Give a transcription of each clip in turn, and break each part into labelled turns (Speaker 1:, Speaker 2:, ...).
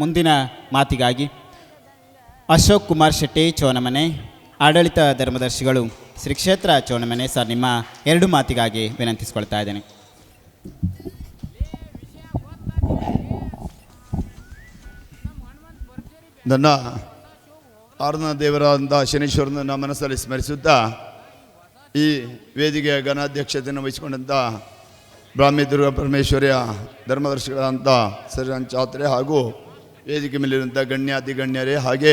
Speaker 1: ಮುಂದಿನ ಮಾತಿಗಾಗಿ ಅಶೋಕ್ ಕುಮಾರ್ ಶೆಟ್ಟಿ ಚೋನಮನೆ, ಆಡಳಿತ ಧರ್ಮದರ್ಶಿಗಳು ಶ್ರೀ ಕ್ಷೇತ್ರ ಚೋಣಮನೆ ಸರ್, ನಿಮ್ಮ ಎರಡು ಮಾತಿಗಾಗಿ ವಿನಂತಿಸಿಕೊಳ್ತಾ ಇದ್ದೇನೆ.
Speaker 2: ನನ್ನ ಆರ್ನ ದೇವರಾದಂಥ ಶನೀಶ್ವರನ ಮನಸ್ಸಲ್ಲಿ ಸ್ಮರಿಸುತ್ತಾ ಈ ವೇದಿಕೆಯ ಘನಾಧ್ಯಕ್ಷತೆಯನ್ನು ವಹಿಸಿಕೊಂಡಂಥ ಬ್ರಾಹ್ಮಿ ದುರ್ಗಾ ಪರಮೇಶ್ವರಿಯ ಧರ್ಮದರ್ಶಿಗಳಾದಂಥ ಸರ್ ಚಾತ್ರೆ ಹಾಗೂ ವೇದಿಕೆ ಮೇಲಿರುವಂಥ ಗಣ್ಯಾತಿ ಗಣ್ಯರೇ ಹಾಗೆ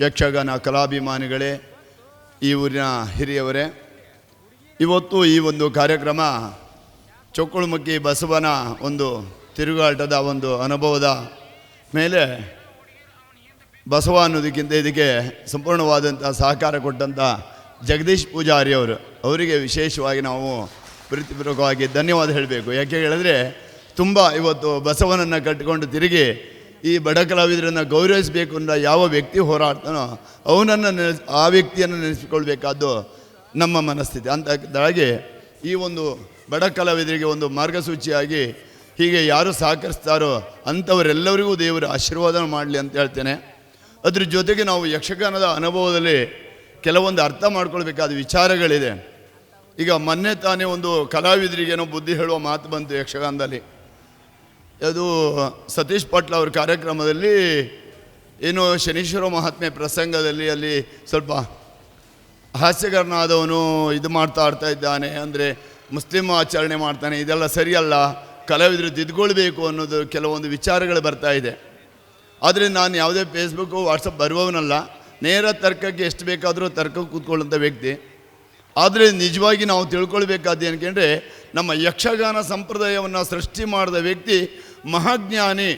Speaker 2: ಯಕ್ಷಗಾನ ಕಲಾಭಿಮಾನಿಗಳೇ, ಈ ಊರಿನ ಹಿರಿಯವರೇ, ಇವತ್ತು ಈ ಒಂದು ಕಾರ್ಯಕ್ರಮ ಚೊಕ್ಕುಳುಮಕ್ಕಿ ಬಸವನ ಒಂದು ತಿರುಗಾಟದ ಒಂದು ಅನುಭವದ ಮೇಲೆ ಬಸವ ಅನ್ನೋದಕ್ಕಿಂತ ಇದಕ್ಕೆ ಸಂಪೂರ್ಣವಾದಂಥ ಸಹಕಾರ ಕೊಟ್ಟಂಥ ಜಗದೀಶ್ ಪೂಜಾರಿ ಅವರು. ಅವರಿಗೆ ವಿಶೇಷವಾಗಿ ನಾವು ಪ್ರೀತಿಪೂರ್ವಕವಾಗಿ ಧನ್ಯವಾದ ಹೇಳಬೇಕು. ಯಾಕೆ ಹೇಳಿದ್ರೆ, ತುಂಬ ಇವತ್ತು ಬಸವನನ್ನು ಕಟ್ಟಿಕೊಂಡು ತಿರುಗಿ ಈ ಬಡ ಕಲಾವಿದರನ್ನು ಗೌರವಿಸಬೇಕು ಅನ್ನೋ ಯಾವ ವ್ಯಕ್ತಿ ಹೋರಾಡ್ತಾನೋ ಅವನನ್ನು ನೆನೆ ಆ ವ್ಯಕ್ತಿಯನ್ನು ನೆನೆಸಿಕೊಳ್ಬೇಕಾದ್ದು ನಮ್ಮ ಮನಸ್ಥಿತಿ. ಅಂತದಾಗಿ ಈ ಒಂದು ಬಡ ಕಲಾವಿದರಿಗೆ ಒಂದು ಮಾರ್ಗಸೂಚಿಯಾಗಿ ಹೀಗೆ ಯಾರು ಸಹಕರಿಸ್ತಾರೋ ಅಂಥವರೆಲ್ಲರಿಗೂ ದೇವರು ಆಶೀರ್ವಾದ ಮಾಡಲಿ ಅಂತ ಹೇಳ್ತೇನೆ. ಅದ್ರ ಜೊತೆಗೆ ನಾವು ಯಕ್ಷಗಾನದ ಅನುಭವದಲ್ಲಿ ಕೆಲವೊಂದು ಅರ್ಥ ಮಾಡ್ಕೊಳ್ಬೇಕಾದ ವಿಚಾರಗಳಿದೆ. ಈಗ ಮೊನ್ನೆ ತಾನೇ ಒಂದು ಕಲಾವಿದರಿಗೇನೋ ಬುದ್ಧಿ ಹೇಳುವ ಮಾತು ಬಂತು ಯಕ್ಷಗಾನದಲ್ಲಿ. ಅದು ಸತೀಶ್ ಪಾಟ್ಲ ಅವ್ರ ಕಾರ್ಯಕ್ರಮದಲ್ಲಿ ಏನು ಶನೀಶ್ವರ ಮಹಾತ್ಮೆ ಪ್ರಸಂಗದಲ್ಲಿ ಅಲ್ಲಿ ಸ್ವಲ್ಪ ಹಾಸ್ಯಗಾರನಾದವನು ಇದು ಮಾಡ್ತಾ ಆಡ್ತಾ ಇದ್ದಾನೆ ಅಂದರೆ ಮುಸ್ಲಿಂ ಆಚರಣೆ ಮಾಡ್ತಾನೆ, ಇದೆಲ್ಲ ಸರಿಯಲ್ಲ, ಕಲಾವಿದರು ತಿದ್ಕೊಳ್ಬೇಕು ಅನ್ನೋದು ಕೆಲವೊಂದು ವಿಚಾರಗಳು ಬರ್ತಾ ಇದೆ. ಆದರೆ ನಾನು ಯಾವುದೇ ಫೇಸ್ಬುಕ್ಕು ವಾಟ್ಸಪ್ ಬರುವವನಲ್ಲ, ನೇರ ತರ್ಕಕ್ಕೆ ಎಷ್ಟು ಬೇಕಾದರೂ ತರ್ಕ ಕೂತ್ಕೊಳ್ಳೋಂಥ ವ್ಯಕ್ತಿ. ಆದರೆ ನಿಜವಾಗಿ ನಾವು ತಿಳ್ಕೊಳ್ಬೇಕಾದ್ದು ಏನಕ್ಕೆ ನಮ್ಮ ಯಕ್ಷಗಾನ ಸಂಪ್ರದಾಯವನ್ನು ಸೃಷ್ಟಿ ಮಾಡಿದ ವ್ಯಕ್ತಿ ಮಹಾಜ್ಞಾನಿ,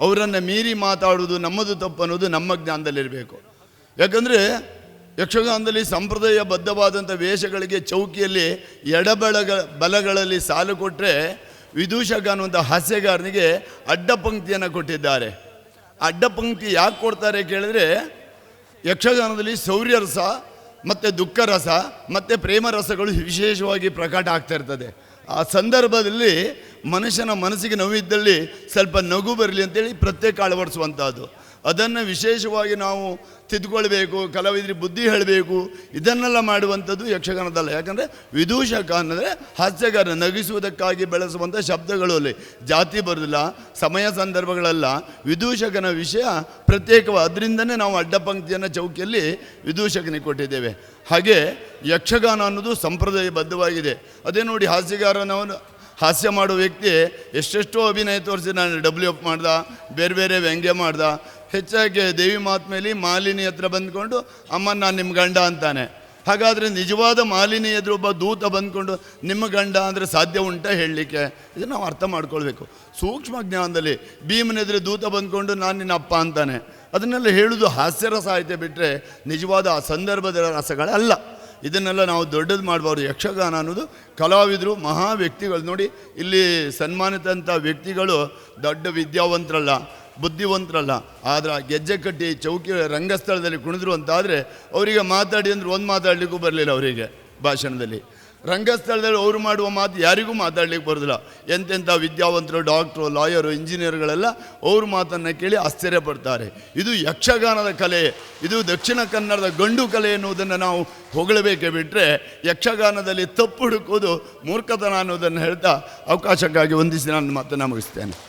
Speaker 2: ಅವರನ್ನು ಮೀರಿ ಮಾತಾಡುವುದು ನಮ್ಮದು ತಪ್ಪು ಅನ್ನೋದು ನಮ್ಮ ಜ್ಞಾನದಲ್ಲಿರಬೇಕು. ಯಾಕಂದರೆ ಯಕ್ಷಗಾನದಲ್ಲಿ ಸಂಪ್ರದಾಯ ಬದ್ಧವಾದಂಥ ವೇಷಗಳಿಗೆ ಚೌಕಿಯಲ್ಲಿ ಎಡಬಳಗ, ಬಲಗಳಲ್ಲಿ ಸಾಲು ಕೊಟ್ಟರೆ ಅನ್ನುವಂಥ ಹಾಸ್ಯಗಾರನಿಗೆ ಅಡ್ಡ ಪಂಕ್ತಿಯನ್ನು ಕೊಟ್ಟಿದ್ದಾರೆ. ಅಡ್ಡ ಪಂಕ್ತಿ ಯಾಕೆ ಕೊಡ್ತಾರೆ ಕೇಳಿದ್ರೆ, ಯಕ್ಷಗಾನದಲ್ಲಿ ಶೌರ್ಯರಸ ಮತ್ತು ದುಃಖ ರಸ ಮತ್ತು ಪ್ರೇಮ ರಸಗಳು ವಿಶೇಷವಾಗಿ ಪ್ರಕಟ ಆಗ್ತಾ ಇರ್ತದೆ. ಆ ಸಂದರ್ಭದಲ್ಲಿ ಮನುಷ್ಯನ ಮನಸ್ಸಿಗೆ ನೋವಿದ್ದಲ್ಲಿ ಸ್ವಲ್ಪ ನಗು ಬರಲಿ ಅಂತೇಳಿ ಪ್ರತ್ಯೇಕ ಅಳವಡಿಸುವಂಥದ್ದು. ಅದನ್ನು ವಿಶೇಷವಾಗಿ ನಾವು ತಿದ್ಕೊಳ್ಬೇಕು ಕಲಾವಿದ್ರಿ ಬುದ್ಧಿ ಹೇಳಬೇಕು, ಇದನ್ನೆಲ್ಲ ಮಾಡುವಂಥದ್ದು ಯಕ್ಷಗಾನದಲ್ಲ. ಯಾಕಂದರೆ ವಿದೂಷಕ ಅಂದರೆ ಹಾಸ್ಯಗಾರ ನಗಿಸುವುದಕ್ಕಾಗಿ ಬೆಳೆಸುವಂಥ ಶಬ್ದಗಳು ಅಲ್ಲಿ. ಜಾತಿ ಬರೋದಿಲ್ಲ, ಸಮಯ ಸಂದರ್ಭಗಳಲ್ಲ. ವಿದೂಷಕನ ವಿಷಯ ಪ್ರತ್ಯೇಕವ ಅದರಿಂದನೇ ನಾವು ಅಡ್ಡಪಂಕ್ತಿಯನ್ನು ಚೌಕಿಯಲ್ಲಿ ವಿದೂಷಕನಿಗೆ ಕೊಟ್ಟಿದ್ದೇವೆ. ಹಾಗೆ ಯಕ್ಷಗಾನ ಅನ್ನೋದು ಸಂಪ್ರದಾಯಬದ್ಧವಾಗಿದೆ. ಅದೇ ನೋಡಿ ಹಾಸ್ಯಗಾರನವನು ಹಾಸ್ಯ ಮಾಡೋ ವ್ಯಕ್ತಿ ಎಷ್ಟೆಷ್ಟೋ ಅಭಿನಯ ತೋರಿಸಿ ನಾನು ಡಬ್ಲ್ಯೂ ಎಫ್ ಮಾಡ್ದ, ಬೇರೆ ಬೇರೆ ವ್ಯಂಗ್ಯ ಮಾಡ್ದ. ಹೆಚ್ಚಾಗಿ ದೇವಿ ಮಾತ್ಮೇಲಿ ಮಾಲಿನಿ ಹತ್ರ ಬಂದ್ಕೊಂಡು ಅಮ್ಮ ನಾನು ನಿಮ್ಮ ಗಂಡ ಅಂತಾನೆ. ಹಾಗಾದರೆ ನಿಜವಾದ ಮಾಲಿನಿ ಎದುರು ಒಬ್ಬ ದೂತ ಬಂದ್ಕೊಂಡು ನಿಮ್ಮ ಗಂಡ ಅಂದರೆ ಸಾಧ್ಯ ಉಂಟಾ ಹೇಳಲಿಕ್ಕೆ? ಇದನ್ನು ನಾವು ಅರ್ಥ ಮಾಡ್ಕೊಳ್ಬೇಕು. ಸೂಕ್ಷ್ಮ ಜ್ಞಾನದಲ್ಲಿ ಭೀಮನ ಎದುರು ದೂತ ಬಂದ್ಕೊಂಡು ನಾನು ನಿನ್ನ ಅಪ್ಪ ಅಂತಾನೆ. ಅದನ್ನೆಲ್ಲ ಹೇಳೋದು ಹಾಸ್ಯರಸ ಐತೆ ಬಿಟ್ಟರೆ ನಿಜವಾದ ಆ ಸಂದರ್ಭದ ರಸಗಳಲ್ಲ. ಇದನ್ನೆಲ್ಲ ನಾವು ದೊಡ್ಡದು ಮಾಡಬಾರ್ದು. ಯಕ್ಷಗಾನ ಅನ್ನೋದು ಕಲಾವಿದರು, ಮಹಾ ವ್ಯಕ್ತಿಗಳು. ನೋಡಿ, ಇಲ್ಲಿ ಸನ್ಮಾನಿತಂಥ ವ್ಯಕ್ತಿಗಳು ದೊಡ್ಡ ವಿದ್ಯಾವಂತರಲ್ಲ, ಬುದ್ಧಿವಂತರಲ್ಲ. ಆದರೆ ಗೆಜ್ಜೆ ಕಟ್ಟಿ ಚೌಕಿ ರಂಗಸ್ಥಳದಲ್ಲಿ ಕುಣಿದ್ರು ಅಂತಾದರೆ ಅವರಿಗೆ ಮಾತಾಡಿ ಅಂದ್ರೆ ಒಂದು ಮಾತಾಡಲಿಕ್ಕೂ ಬರಲಿಲ್ಲ ಅವರಿಗೆ ಭಾಷಣದಲ್ಲಿ. ರಂಗಸ್ಥಳದಲ್ಲಿ ಅವರು ಮಾಡುವ ಮಾತು ಯಾರಿಗೂ ಮಾತಾಡ್ಲಿಕ್ಕೆ ಬರೋದಿಲ್ಲ. ಎಂತೆಂಥ ವಿದ್ಯಾವಂತರು ಡಾಕ್ಟ್ರು ಲಾಯರು ಇಂಜಿನಿಯರ್ಗಳೆಲ್ಲ ಅವ್ರ ಮಾತನ್ನು ಕೇಳಿ ಆಶ್ಚರ್ಯ ಪಡ್ತಾರೆ ಇದು ಯಕ್ಷಗಾನದ ಕಲೆ, ಇದು ದಕ್ಷಿಣ ಕನ್ನಡದ ಗಂಡು ಕಲೆ ಎನ್ನುವುದನ್ನು ನಾವು ಹೊಗಳಬೇಕೇ ಬಿಟ್ಟರೆ ಯಕ್ಷಗಾನದಲ್ಲಿ ತಪ್ಪು ಹುಡುಕುವುದು ಮೂರ್ಖತನ ಅನ್ನೋದನ್ನು ಹೇಳ್ತಾ ಅವಕಾಶಕ್ಕಾಗಿ ವಂದಿಸಿ ನಾನು ಮಾತನ್ನು ಮುಗಿಸ್ತೇನೆ.